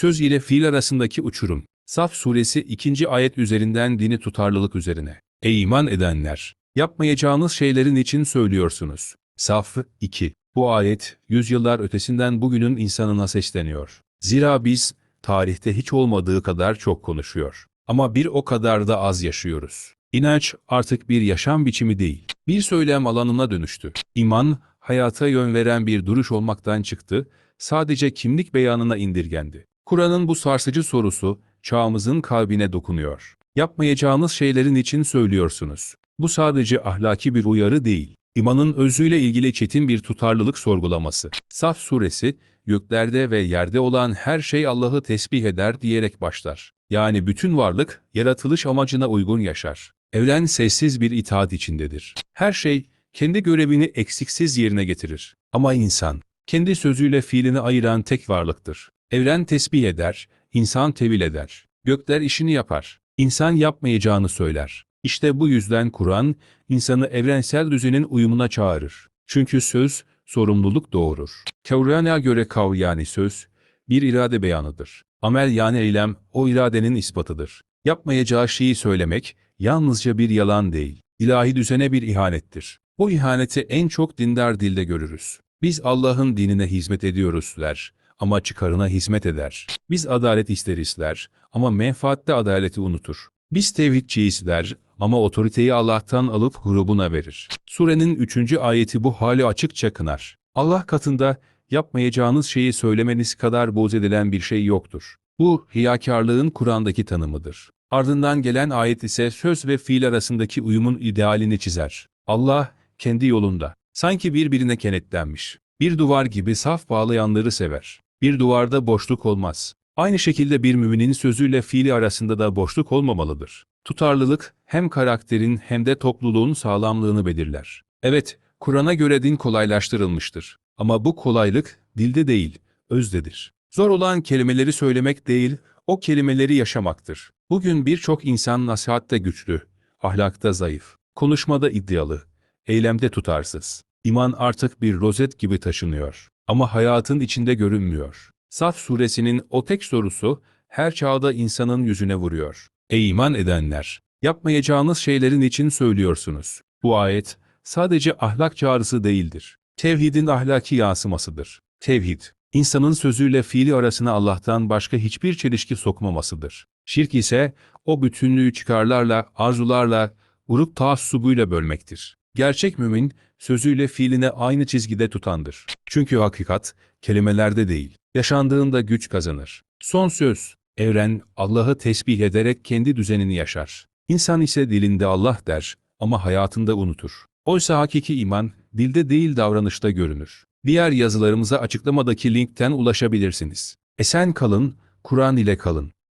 Söz ile fiil arasındaki uçurum. Saf suresi 2. ayet üzerinden dini tutarlılık üzerine. Ey iman edenler! Yapmayacağınız şeylerin için söylüyorsunuz. Saf 2. Bu ayet, yüzyıllar ötesinden bugünün insanına sesleniyor. Zira biz, tarihte hiç olmadığı kadar çok konuşuyor. Ama bir o kadar da az yaşıyoruz. İnanç artık bir yaşam biçimi değil, bir söylem alanına dönüştü. İman, hayata yön veren bir duruş olmaktan çıktı, sadece kimlik beyanına indirgendi. Kur'an'ın bu sarsıcı sorusu, çağımızın kalbine dokunuyor. Yapmayacağınız şeylerin için söylüyorsunuz. Bu sadece ahlaki bir uyarı değil, imanın özüyle ilgili çetin bir tutarlılık sorgulaması. Saf suresi, göklerde ve yerde olan her şey Allah'ı tesbih eder diyerek başlar. Yani bütün varlık, yaratılış amacına uygun yaşar. Evren sessiz bir itaat içindedir. Her şey, kendi görevini eksiksiz yerine getirir. Ama insan, kendi sözüyle fiilini ayıran tek varlıktır. Evren tesbih eder, insan tevil eder. Gökler işini yapar, insan yapmayacağını söyler. İşte bu yüzden Kur'an, insanı evrensel düzenin uyumuna çağırır. Çünkü söz, sorumluluk doğurur. Kevran'a göre kav yani söz, bir irade beyanıdır. Amel yani eylem, o iradenin ispatıdır. Yapmayacağı şeyi söylemek, yalnızca bir yalan değil, ilahi düzene bir ihanettir. Bu ihaneti en çok dindar dilde görürüz. Biz Allah'ın dinine hizmet ediyoruz der ama çıkarına hizmet eder. Biz adalet isteriz der ama menfaatte adaleti unutur. Biz tevhidçiyiz der ama otoriteyi Allah'tan alıp grubuna verir. Surenin 3. ayeti bu hali açıkça kınar. Allah katında yapmayacağınız şeyi söylemeniz kadar boz edilen bir şey yoktur. Bu, hiyakarlığın Kur'an'daki tanımıdır. Ardından gelen ayet ise söz ve fiil arasındaki uyumun idealini çizer. Allah, kendi yolunda, sanki birbirine kenetlenmiş. Bir duvar gibi saf bağlayanları sever. Bir duvarda boşluk olmaz. Aynı şekilde bir müminin sözüyle fiili arasında da boşluk olmamalıdır. Tutarlılık hem karakterin hem de topluluğun sağlamlığını belirler. Evet, Kur'an'a göre din kolaylaştırılmıştır. Ama bu kolaylık dilde değil, özdedir. Zor olan kelimeleri söylemek değil, o kelimeleri yaşamaktır. Bugün birçok insan nasihatte güçlü, ahlakta zayıf, konuşmada iddialı, eylemde tutarsız. İman artık bir rozet gibi taşınıyor. Ama hayatın içinde görünmüyor. Saf suresinin o tek sorusu her çağda insanın yüzüne vuruyor. Ey iman edenler! Yapmayacağınız şeylerin için söylüyorsunuz. Bu ayet sadece ahlak çağrısı değildir. Tevhidin ahlaki yansımasıdır. Tevhid, insanın sözüyle fiili arasına Allah'tan başka hiçbir çelişki sokmamasıdır. Şirk ise o bütünlüğü çıkarlarla, arzularla, grup taassubuyla bölmektir. Gerçek mümin, sözüyle fiiline aynı çizgide tutandır. Çünkü hakikat, kelimelerde değil, yaşandığında güç kazanır. Son söz, evren, Allah'ı tesbih ederek kendi düzenini yaşar. İnsan ise dilinde Allah der ama hayatında unutur. Oysa hakiki iman, dilde değil davranışta görünür. Diğer yazılarımıza açıklamadaki linkten ulaşabilirsiniz. Esen kalın, Kur'an ile kalın.